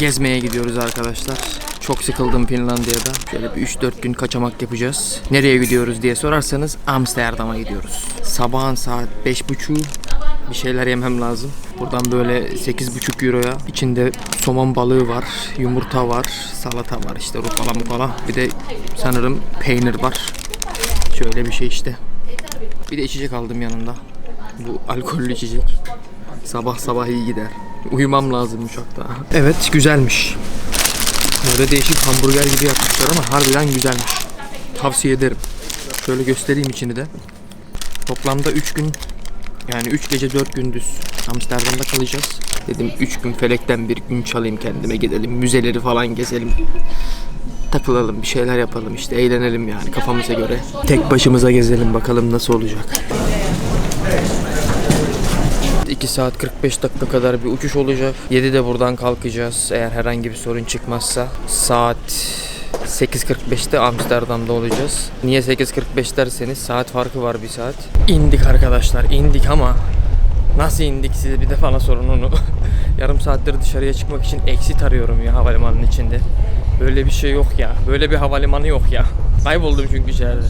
Gezmeye gidiyoruz arkadaşlar. Çok sıkıldım Finlandiya'da. Şöyle bir 3-4 gün kaçamak yapacağız. Nereye gidiyoruz diye sorarsanız Amsterdam'a gidiyoruz. Sabahın saat 5.30 bir şeyler yemem lazım. Buradan böyle 8,5 euroya içinde somon balığı var, yumurta var, salata var işte rukala mukala. Bir de sanırım peynir var. Şöyle bir şey işte. Bir de içecek aldım yanında. Bu alkollü içecek. Sabah sabah iyi gider. Uyumam lazım uçakta. Evet güzelmiş. Böyle değişik hamburger gibi yapmışlar ama harbiden güzelmiş. Tavsiye ederim. Şöyle göstereyim içini de. Toplamda 3 gün yani 3 gece 4 gündüz Amsterdam'da kalacağız. Dedim 3 gün felekten bir gün çalayım kendime gidelim. Müzeleri falan gezelim. Takılalım bir şeyler yapalım işte eğlenelim yani kafamıza göre. Tek başımıza gezelim bakalım nasıl olacak. 2 saat 45 dakika kadar bir uçuş olacak. 7'de buradan kalkacağız eğer herhangi bir sorun çıkmazsa. Saat 8.45'te Amsterdam'da olacağız. Niye 8.45 derseniz saat farkı var bir saat. İndik arkadaşlar indik ama nasıl indik size bir de bana sorun onu. Yarım saattir dışarıya çıkmak için exit arıyorum ya havalimanının içinde. Böyle bir şey yok ya. Böyle bir havalimanı yok ya. Kayboldum çünkü içeride.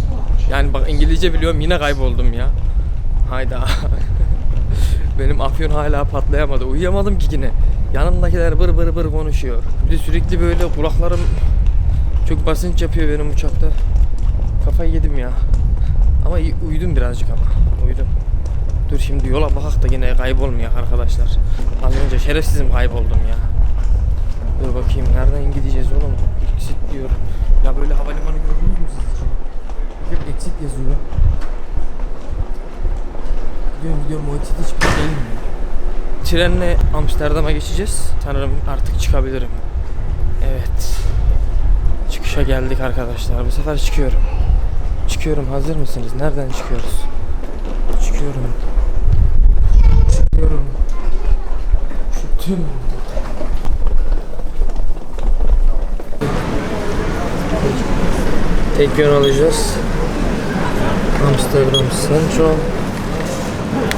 Yani bak İngilizce biliyorum yine kayboldum ya. Hayda. Benim afyon hala patlayamadı. Uyuyamadım ki yine. Yanımdakiler bır bır bır konuşuyor. Bir de sürekli böyle kulaklarım çok basınç yapıyor benim uçakta. Kafayı yedim ya. Ama uyudum birazcık ama. Uyudum. Dur şimdi yola bakak da yine kaybolmayak arkadaşlar. Az önce şerefsizim kayboldum ya. Dur bakayım nereden gideceğiz oğlum? Exit diyor. Ya böyle havalimanı gördünüz mü siz exit yazıyor. Gidiyorum gidiyorum o exit hiçbir şey mi? Trenle Amsterdam'a geçeceğiz. Sanırım artık çıkabilirim. Evet. Çıkışa geldik arkadaşlar. Bu sefer çıkıyorum. Çıkıyorum. Hazır mısınız? Nereden çıkıyoruz? Çıkıyorum. Çıkıyorum. Çıktım. Tek yön alacağız. Amsterdam Central.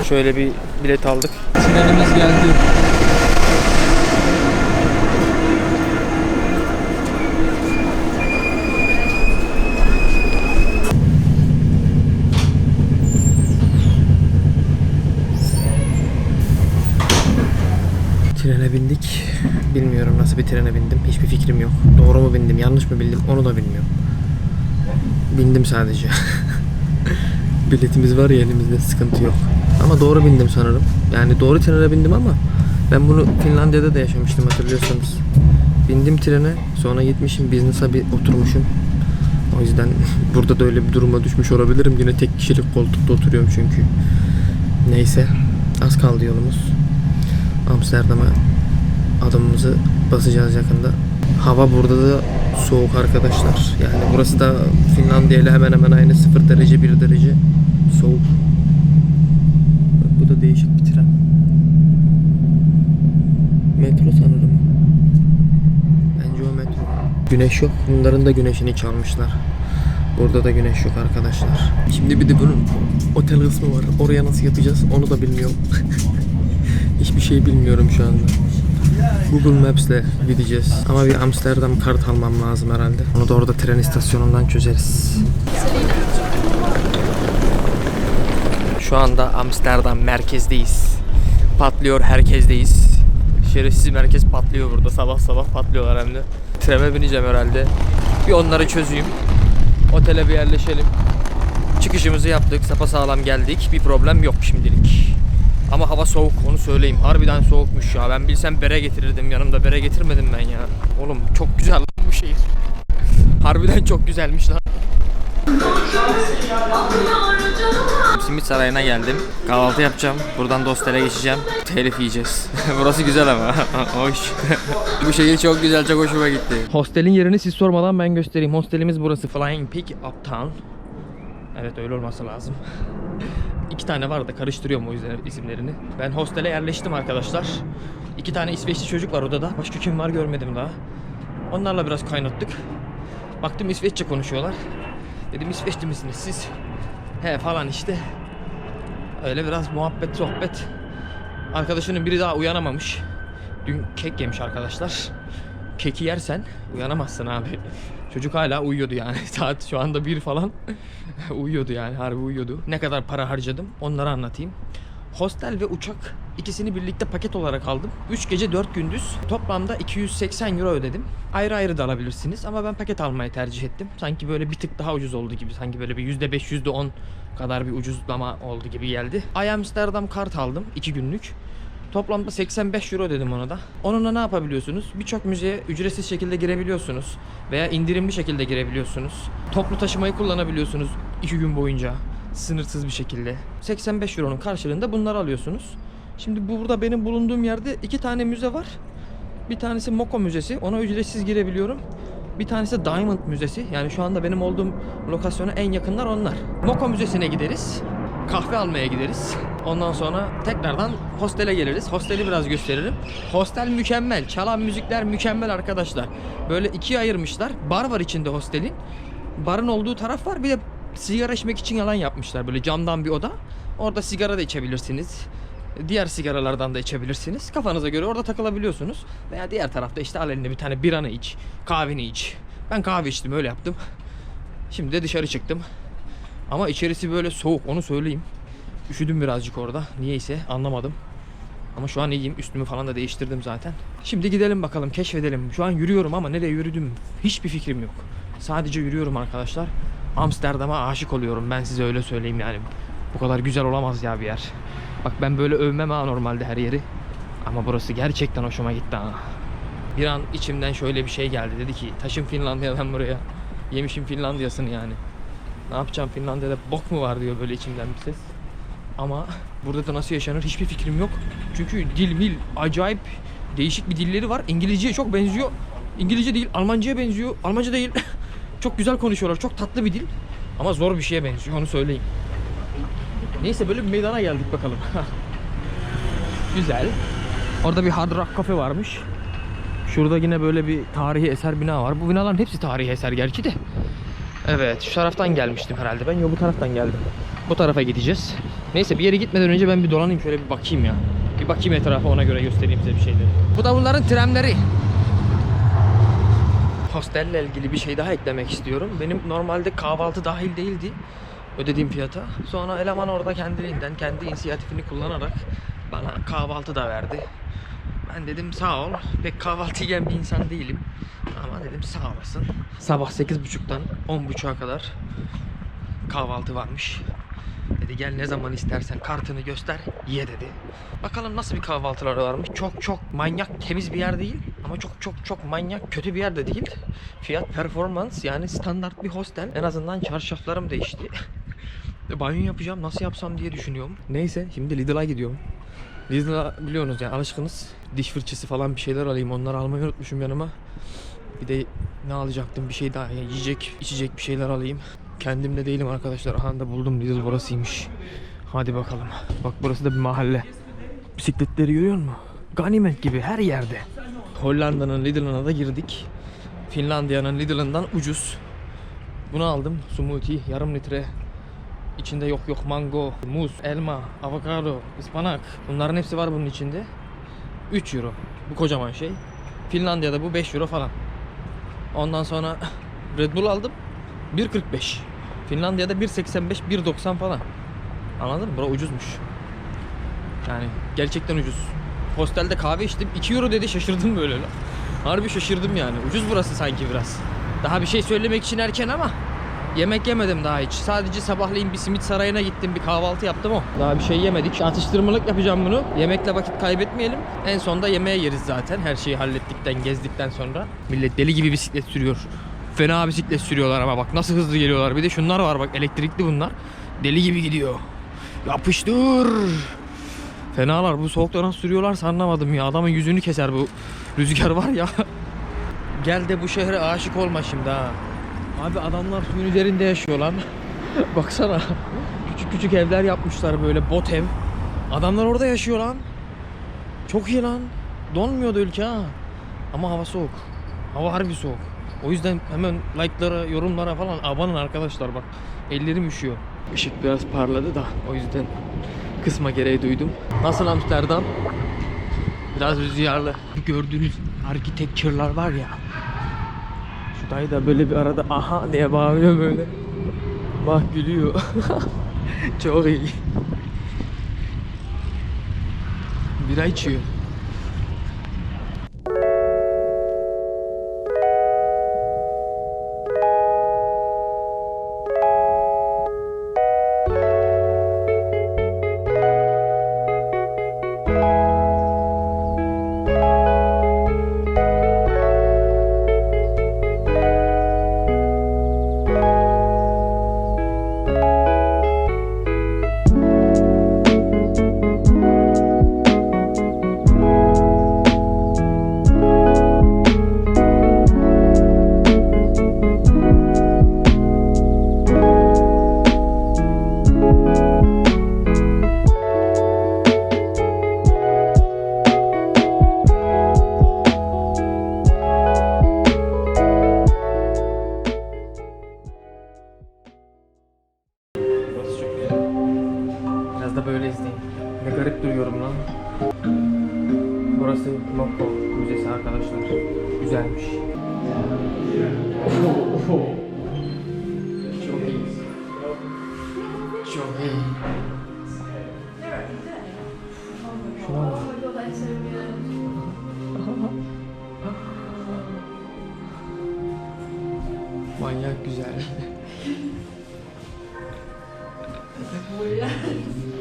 Şöyle bir bilet aldık. Trenimiz geldi. Trene bindik. Bilmiyorum nasıl bir trene bindim. Hiçbir fikrim yok. Doğru mu bindim, yanlış mı bildim onu da bilmiyorum. Bindim sadece. Biletimiz var ya elimizde sıkıntı yok. Ama doğru bindim sanırım. Yani doğru trene bindim ama ben bunu Finlandiya'da da yaşamıştım hatırlıyorsanız. Bindim trene sonra gitmişim business'a bir oturmuşum. O yüzden burada da öyle bir duruma düşmüş olabilirim. Yine tek kişilik koltukta oturuyorum çünkü. Neyse az kaldı yolumuz. Amsterdam'a adımımızı basacağız yakında. Hava burada da soğuk arkadaşlar. Yani burası da Finlandiya ile hemen hemen aynı 0 derece 1 derece soğuk. Bak bu da değişik bir tren. Metro sanırım. Bence o metro. Güneş yok. Bunların da güneşini çalmışlar. Burada da güneş yok arkadaşlar. Şimdi bir de bunun otel kısmı var. Oraya nasıl yapacağız onu da bilmiyorum. Hiçbir şey bilmiyorum şu anda. Google Maps'le gideceğiz. Ama bir Amsterdam kart almam lazım herhalde. Onu da orada tren istasyonundan çözeriz. Şu anda Amsterdam merkezdeyiz. Patlıyor herkesdeyiz. Şerefsiz merkez patlıyor burada. Sabah sabah patlıyorlar hem de. Trene bineceğim herhalde. Bir onları çözeyim. Otele bir yerleşelim. Çıkışımızı yaptık. Sapasağlam geldik. Bir problem yok şimdilik. Ama hava soğuk onu söyleyeyim. Harbiden soğukmuş ya. Ben bilsem bere getirirdim. Yanımda bere getirmedim ben ya. Oğlum çok güzel lan bu şehir. Harbiden çok güzelmiş lan. Simit Sarayı'na geldim. Kahvaltı yapacağım. Buradan Dostel'e geçeceğim. Telif yiyeceğiz. Burası güzel ama. Hoş. Bu şehir çok güzel, çok hoşuma gitti. Hostelin yerini siz sormadan ben göstereyim. Hostelimiz burası. Flying Pig Uptown. Evet öyle olması lazım. İki tane var da karıştırıyorum o yüzden isimlerini. Ben hostele yerleştim arkadaşlar. İki tane İsveçli çocuk var odada. Başka kim var görmedim daha. Onlarla biraz kaynattık. Baktım İsveççe konuşuyorlar. Dedim İsveçli misiniz siz? He falan işte. Öyle biraz muhabbet sohbet. Arkadaşının biri daha uyanamamış. Dün kek yemiş arkadaşlar. Keki yersen uyanamazsın abi. Çocuk hala uyuyordu yani. Saat şu anda bir falan. uyuyordu yani harbi uyuyordu. Ne kadar para harcadım onları anlatayım. Hostel ve uçak ikisini birlikte paket olarak aldım. 3 gece 4 gündüz. Toplamda 280 euro ödedim. Ayrı ayrı da alabilirsiniz ama ben paket almayı tercih ettim. Sanki böyle bir tık daha ucuz oldu gibi. Sanki böyle bir %5 %10 kadar bir ucuzlama oldu gibi geldi. I Amsterdam kart aldım 2 günlük. Toplamda 85 euro dedim ona da. Onunla ne yapabiliyorsunuz? Birçok müzeye ücretsiz şekilde girebiliyorsunuz. Veya indirimli şekilde girebiliyorsunuz. Toplu taşımayı kullanabiliyorsunuz 2 gün boyunca. Sınırsız bir şekilde. 85 euronun karşılığında bunları alıyorsunuz. Şimdi bu- burada benim bulunduğum yerde iki tane müze var. Bir tanesi Moko Müzesi. Ona ücretsiz girebiliyorum. Bir tanesi Diamond Müzesi. Yani şu anda benim olduğum lokasyona en yakınlar onlar. Moko Müzesi'ne gideriz. Kahve almaya gideriz. Ondan sonra tekrardan hostele geliriz. Hosteli biraz gösteririm. Hostel mükemmel. Çalan müzikler mükemmel arkadaşlar. Böyle ikiye ayırmışlar. Bar var içinde hostelin. Barın olduğu taraf var. Bir de sigara içmek için yalan yapmışlar. Böyle camdan bir oda. Orada sigara da içebilirsiniz. Diğer sigaralardan da içebilirsiniz. Kafanıza göre orada takılabiliyorsunuz. Veya diğer tarafta işte al eline bir tane biranı iç. Kahveni iç. Ben kahve içtim öyle yaptım. Şimdi de dışarı çıktım. Ama içerisi böyle soğuk onu söyleyeyim. Üşüdüm birazcık orada. Niyeyse anlamadım. Ama şu an iyiyim. Üstümü falan da değiştirdim zaten. Şimdi gidelim bakalım keşfedelim. Şu an yürüyorum ama nereye yürüdüm hiçbir fikrim yok. Sadece yürüyorum arkadaşlar. Amsterdam'a aşık oluyorum ben size öyle söyleyeyim yani. Bu kadar güzel olamaz ya bir yer. Bak ben böyle övmem ha normalde her yeri. Ama burası gerçekten hoşuma gitti ha. Bir an içimden şöyle bir şey geldi. Dedi ki taşın Finlandiya'dan buraya. Yemişim Finlandiya'sını yani. Ne yapacağım Finlandiya'da bok mu var diyor böyle içimden bir ses. Ama burada da nasıl yaşanır hiçbir fikrim yok. Çünkü dil mil acayip değişik bir dilleri var. İngilizceye çok benziyor. İngilizce değil Almanca'ya benziyor. Almanca değil. çok güzel konuşuyorlar. Çok tatlı bir dil. Ama zor bir şeye benziyor onu söyleyeyim. Neyse böyle bir meydana geldik bakalım. güzel. Orada bir Hard Rock Cafe varmış. Şurada yine böyle bir tarihi eser bina var. Bu binaların hepsi tarihi eser gerçi de. Evet şu taraftan gelmiştim herhalde. Ben yo bu taraftan geldim. Bu tarafa gideceğiz. Neyse bir yere gitmeden önce ben bir dolanayım şöyle bir bakayım ya. Bir bakayım etrafa ona göre göstereyim size bir şeyleri. Bu da bunların tramleri. Hostelle ilgili bir şey daha eklemek istiyorum. Benim normalde kahvaltı dahil değildi ödediğim fiyata. Sonra eleman orada kendiliğinden kendi inisiyatifini kullanarak bana kahvaltı da verdi. Ben dedim sağ ol. Pek kahvaltı yiyen bir insan değilim. Ama dedim sağ olasın. Sabah 8.30'dan 10.30'a kadar kahvaltı varmış. Dedi gel ne zaman istersen kartını göster ye dedi. Bakalım nasıl bir kahvaltıları varmış. Çok çok manyak temiz bir yer değil. Ama çok çok çok manyak kötü bir yer de değil. Fiyat performans yani standart bir hostel. En azından çarşaflarım değişti. Banyo yapacağım nasıl yapsam diye düşünüyorum. Neyse şimdi Lidl'a gidiyorum. Lidl'a biliyorsunuz yani alışkınız. Diş fırçası falan bir şeyler alayım. Onları almayı unutmuşum yanıma. Bir de ne alacaktım? Bir şey daha yani yiyecek, içecek bir şeyler alayım. Kendimde değilim arkadaşlar. Aha da buldum Lidl burasıymış. Hadi bakalım. Bak burası da bir mahalle. Bisikletleri görüyor musun? Ganimet gibi her yerde. Hollanda'nın Lidl'ına da girdik. Finlandiya'nın Lidl'ından ucuz. Bunu aldım. Smoothie yarım litre. İçinde yok yok mango, muz, elma, avokado, ıspanak. Bunların hepsi var bunun içinde. 3 euro. Bu kocaman şey. Finlandiya'da bu 5 euro falan. Ondan sonra Red Bull aldım. 1.45. Finlandiya'da 1.85, 1.90 falan. Anladın mı? Bura ucuzmuş. Yani gerçekten ucuz. Hostelde kahve içtim. 2 euro dedi şaşırdım böyle. Harbi şaşırdım yani. Ucuz burası sanki biraz. Daha bir şey söylemek için erken ama yemek yemedim daha hiç. Sadece sabahleyin bir simit sarayına gittim. Bir kahvaltı yaptım o. Daha bir şey yemedik. Atıştırmalık yapacağım bunu. Yemekle vakit kaybetmeyelim. En sonunda yemeğe yeriz zaten. Her şeyi hallettikten, gezdikten sonra. Millet deli gibi bisiklet sürüyor. Fena bisiklet sürüyorlar ama bak nasıl hızlı geliyorlar. Bir de şunlar var bak elektrikli bunlar. Deli gibi gidiyor. Yapıştır. Fenalar bu soğukta nasıl sürüyorlarsa anlamadım ya. Adamın yüzünü keser bu rüzgar var ya. Gel de bu şehre aşık olma şimdi ha. Abi adamlar suyun üzerinde yaşıyor lan. Baksana. Küçük küçük evler yapmışlar böyle bot ev. Adamlar orada yaşıyor lan. Çok iyi lan. Donmuyordu ülke ha. Ama hava soğuk. Hava harbi soğuk. O yüzden hemen like'lara, yorumlara falan abanın arkadaşlar bak. Ellerim üşüyor. Işık biraz parladı da o yüzden kısma gereği duydum. Nasıl Amsterdam? Biraz rüzgarlı. Gördüğünüz architecture'lar var ya. Dayı da böyle bir arada aha diye bağırıyor böyle. Bak gülüyor. Çok iyi. Bira içiyor. Biraz da böyle izleyin. Ne garip duruyorum lan. Burası Mokko Müzesi arkadaşlar. Güzelmiş. Çok iyi. Çok iyi. Şuna bak. Manyak güzel.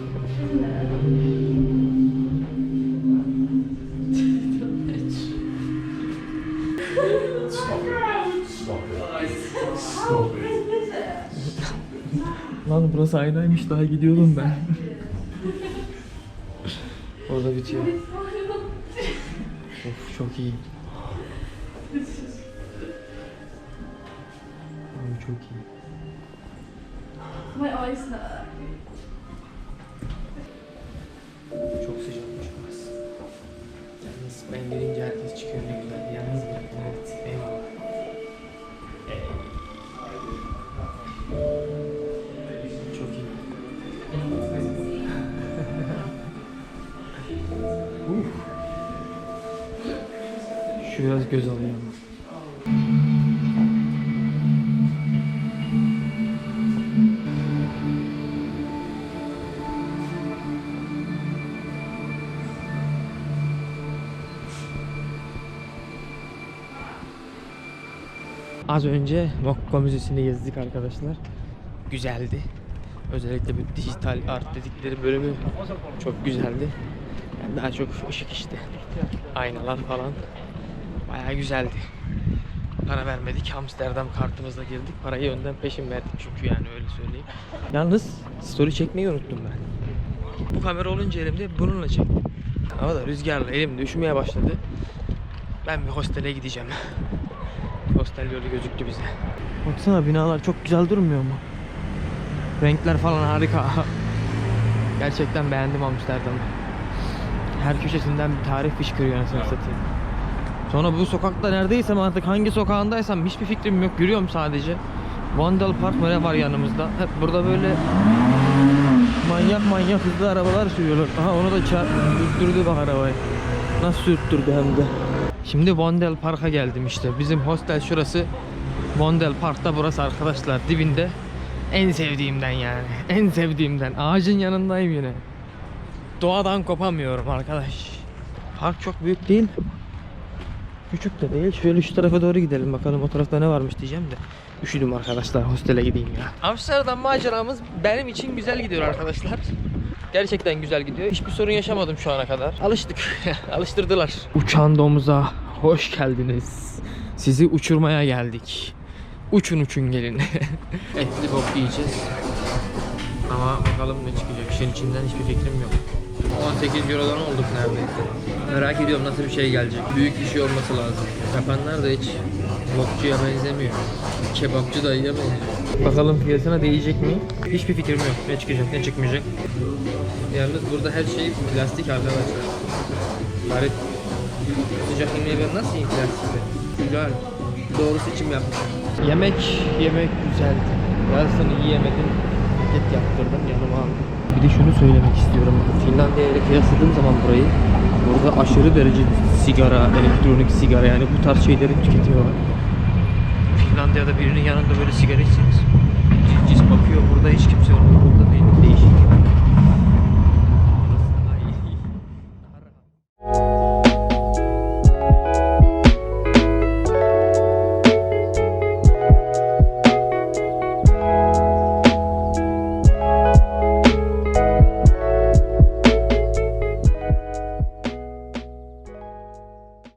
Lan burası aynaymış daha gidiyordum ben. Orada bitiyor. of çok iyi. Abi çok iyi. My eyes hurt. Çok sıcakmış burası. Yalnız ben gelince herkes çıkıyor ne güzel. Yalnız bırakın evet. Eyvallah. Çok iyi. Şu biraz göz alıyor Az önce Mokko Müzesi'nde gezdik arkadaşlar. Güzeldi. Özellikle bu dijital art dedikleri bölümü çok güzeldi. Yani daha çok ışık işte. Aynalar falan. Bayağı güzeldi. Para vermedik. Amsterdam kartımızla girdik. Parayı önden peşin verdik çünkü yani öyle söyleyeyim. Yalnız story çekmeyi unuttum ben. Bu kamera olunca elimde bununla çektim. Ama da rüzgarla elim düşmeye başladı. Ben bir hostele gideceğim. Hostel yolu gözüktü bize. Baksana binalar çok güzel durmuyor mu? Renkler falan harika. Gerçekten beğendim Amsterdam'ı. Her köşesinden bir tarih fışkırıyor anasını satayım. Sonra bu sokakta neredeysem artık hangi sokağındaysam hiçbir fikrim yok. Yürüyorum sadece. Vandal Park mı ne var yanımızda. Hep burada böyle manyak manyak hızlı arabalar sürüyorlar. Aha onu da çarp sürttürdü bak arabayı. Nasıl sürttürdü hem de. Şimdi Vondel Park'a geldim işte. Bizim hostel şurası. Vondel Park'ta burası arkadaşlar dibinde. En sevdiğimden yani. En sevdiğimden. Ağacın yanındayım yine. Doğadan kopamıyorum arkadaş. Park çok büyük değil. Küçük de değil. Şöyle şu tarafa doğru gidelim bakalım o tarafta ne varmış diyeceğim de. Üşüdüm arkadaşlar hostele gideyim ya. Amsterdam maceramız benim için güzel gidiyor arkadaşlar. Gerçekten güzel gidiyor. Hiçbir sorun yaşamadım şu ana kadar. Alıştık. Alıştırdılar. Uçan domuza hoş geldiniz. Sizi uçurmaya geldik. Uçun uçun gelin. Etli bok yiyeceğiz. Ama bakalım ne çıkacak. İşin içinden hiçbir fikrim yok. 18 Euro'dan olduk neredeyse. Merak ediyorum nasıl bir şey gelecek. Büyük bir şey olması lazım. Yapanlar da hiç bokçuya benzemiyor. Kebapçı dayıya benziyor. Bakalım fiyatına değecek mi? Hiçbir fikrim yok. Ne çıkacak ne çıkmayacak. Yalnız burada her şey plastik arkadaşlar. Garip. Sıcak yemeği ben nasıl yiyeyim plastikte? Güzel. Doğru seçim yapmışım. Yemek, yemek güzeldi. Yarısını yiyemedim. Et yaptırdım yanıma aldım. Bir de şunu söylemek istiyorum. Finlandiya ile kıyasladığım zaman burayı Burada aşırı derece sigara, elektronik sigara yani bu tarz şeyleri tüketiyorlar. Finlandiya'da birinin yanında böyle sigara içseniz cis bakıyor. Burada hiç kimse yok. Burada değil. Değişik.